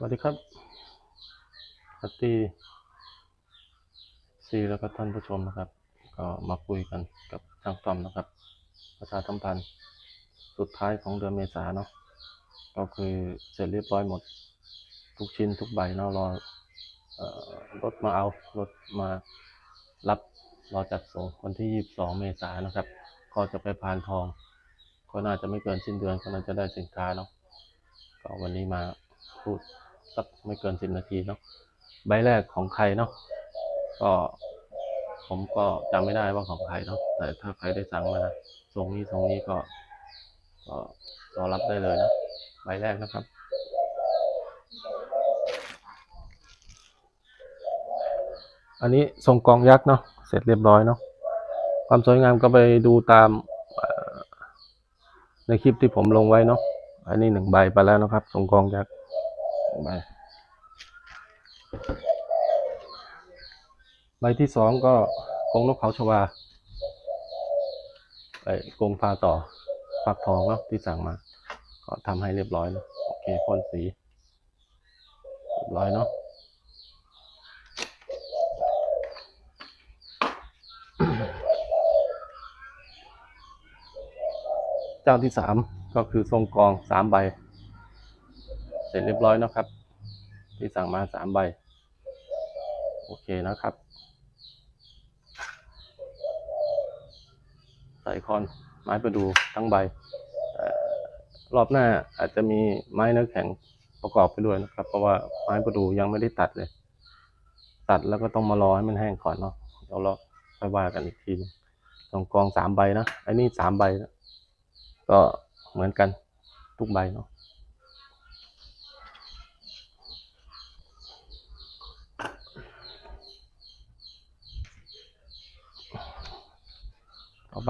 สวัสดีครับสวัสดีซีแล้วก็ท่านผู้ชมนะครับ ก็มาคุยกันกับช่างตอมนะครับ ประชาสัมพันธ์สุดท้ายของเดือนเมษาเนาะ ก็คือเสร็จเรียบร้อยหมด ทุกชิ้นทุกใบเนาะรอเอ่อรถมาเอา รถมารับรอจัดส่งวันที่ 22 เมษายนนะครับ ก็จะไปพานทอง ก็น่าจะไม่เกินสิ้นเดือนก็น่าจะได้สินค้าเนาะก็วันนี้มาพูด สักไม่เกินสิบนาทีเนาะใบแรกของใครเนาะก็ผมก็จำไม่ได้ว่าของใครเนาะแต่ถ้าใครได้สั่งมาทรงนี้ทรงนี้ก็ก็รอรับได้เลยนะใบแรกนะครับอันนี้ทรงกองยักษ์เนาะเสร็จเรียบร้อยเนาะความสวยงามก็ไปดูตามในคลิปที่ผมลงไว้เนาะอันนี้หนึ่งใบไปแล้วนะครับทรงกองยักษ์ หนึ่งใบที่สองก็กรงนกเขาชวาไอ้กรงพาต่อฟักทองเนาะที่สั่งมา ก็ทำให้เรียบร้อยนะโอเคพ่นสีเรียบร้อยเนาะเจ้าที่สามก็คือทรงกองสามใบ เสร็จเรียบร้อยนะครับ ที่สั่งมาสามใบ โอเคนะครับ ใส่คอนไม้ประดูทั้งใบ รอบหน้าอาจจะมีไม้เนื้อแข็งประกอบไปด้วยนะครับ เพราะว่าไม้ประดูยังไม่ได้ตัดเลย ตัดแล้วก็ต้องมารอให้มันแห้งก่อนเนาะเดี๋ยวเราค่อยว่ากันอีกทีหนึงทรงกองสามใบนะไอ้นี่สามใบนะก็เหมือนกันทุกใบเนาะ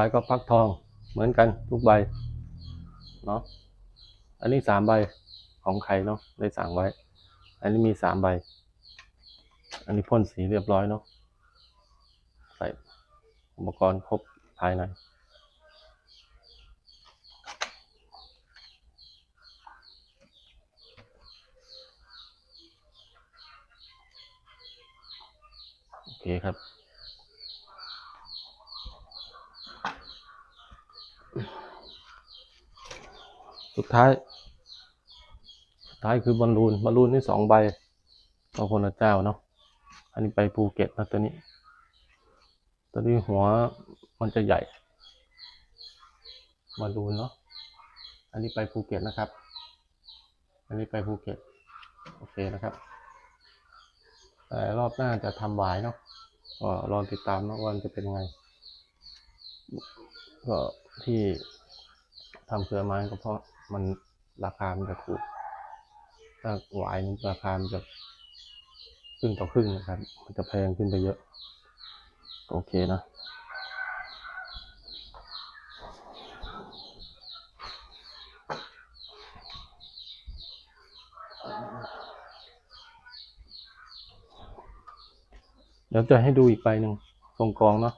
ไปก็ฟักทองเหมือนกันทุกใบเนาะอันนี้สามใบของใครเนาะได้สั่งไว้ อันนี้มีสามใบ อันนี้พ่นสีเรียบร้อยเนาะใส่อุปกรณ์ครบภายในโอเคครับ สุดท้าย สุดท้ายคือบอลลูนบอลลูนนี่สองใบต่อคนละเจ้าเนาะ อันนี้ไปภูเก็ตนะตัวนี้ ตัวนี้หัวมันจะใหญ่บอลลูนเนาะ อันนี้ไปภูเก็ตนะครับ อันนี้ไปภูเก็ต โอเคนะครับ แต่รอบหน้าจะทำหวายเนาะก็รอติดตามนะว่ามันจะเป็นยังไง ก็ที่ทำเครือไม้ก็เพราะ มันราคามันจะถูก ถ้าหวายนี่ราคามันจะครึ่งต่อครึ่งนะครับ มันจะแพงขึ้นไปเยอะ โอเคนะเดี๋ยวจะให้ดูอีกใบหนึ่งทรงกองเนาะ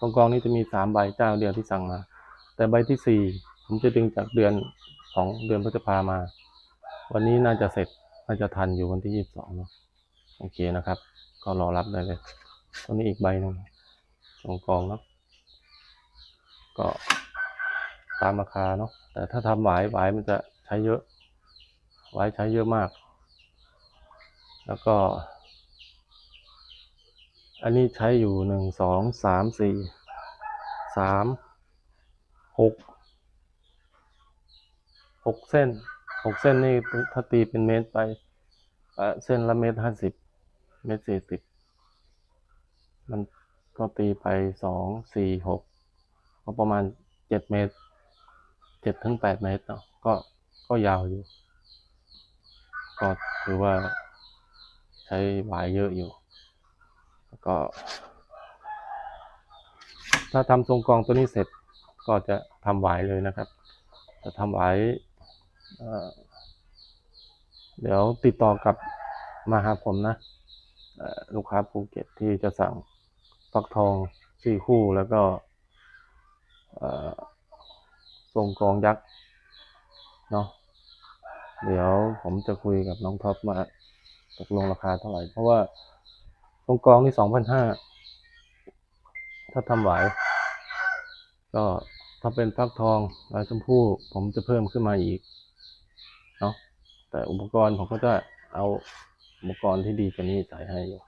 ทรงกองนี้จะมีสามใบเจ้าเดียวที่สั่งมา แต่ใบที่สี่ผมจะดึงจากเดือน ของเดือนพฤษภามา วันนี้น่าจะเสร็จน่าจะทันอยู่วันที่ยี่สิบสองเนาะโอเคนะครับ ก็รอรับได้เลยตัวนี้อีกใบหนึ่งทรงกองเนาะก็ตามราคาเนาะแต่ถ้าทำหวายหวายมันจะใช้เยอะหวายใช้เยอะมาก แล้วก็ อันนี้ใช้อยู่หนึ่งสองสามสี่สามหก หกเส้นหกเส้นนี่ถ้าตีเป็นเมตรไปเส้นละเมตรห้าสิบเมตรสี่สิบมันก็ตีไปสองสี่หกก็ประมาณเจ็ดเมตรเจ็ดถึงแปดเมตรเนาะก็ก็ยาวอยู่ ก็ถือว่าใช้หวายเยอะอยู่ แล้วก็ ถ้าทำทรงกองตัวนี้เสร็จก็จะทำหวายเลยนะครับ จะทำหวาย เดี๋ยวติดต่อกลับมาหาผมนะลูกค้าภูเก็ตที่จะสั่งฟักทองสี่คู่แล้วก็เอ่อทรงกองยักษ์เนาะเดี๋ยวผมจะคุยกับน้องท็อปมาตกลงราคาเท่าไหร่ เพราะว่าตรงกองนี่สองพันห้าถ้าทำไหว ก็ถ้าเป็นฟักทองลายชมพู่ผมจะเพิ่มขึ้นมาอีก เนาะแต่อุปกรณ์ผมก็จะเอาอุปกรณ์ที่ดีกว่านี้ใส่ให้อยู่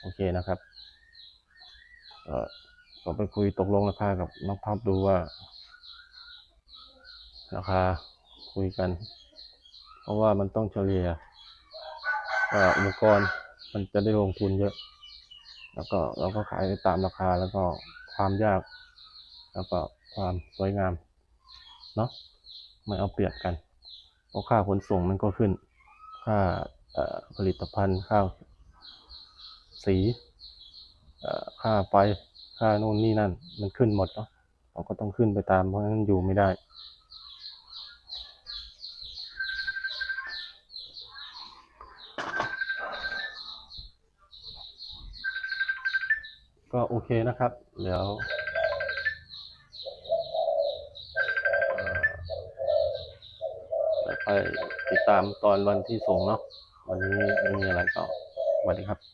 โอเคนะครับเออก็ไปคุยตกลงราคากับน้องท็อปดูว่า ราคาคุยกัน เพราะว่ามันต้องเฉลี่ยอุปกรณ์มันจะได้ลงทุนเยอะ แล้วก็เราก็ขายไปตามราคาแล้วก็ความยาก แล้วก็ความสวยงามเนาะไม่เอาเปรียบกัน เพราะค่าขนส่งมันก็ขึ้น ค่าผลิตภัณฑ์ค่าสีค่าไฟค่านู่นนี่นั่น มันขึ้นหมดเนาะเราก็ต้องขึ้นไปตามเพราะฉะนั้นอยู่ไม่ได้ ก็โอเคนะครับ เดี๋ยว เอ่อยติดตามตอนวันที่ส่งเนาะวันนี้ไม่มีอะไรก็สวัสดีครับ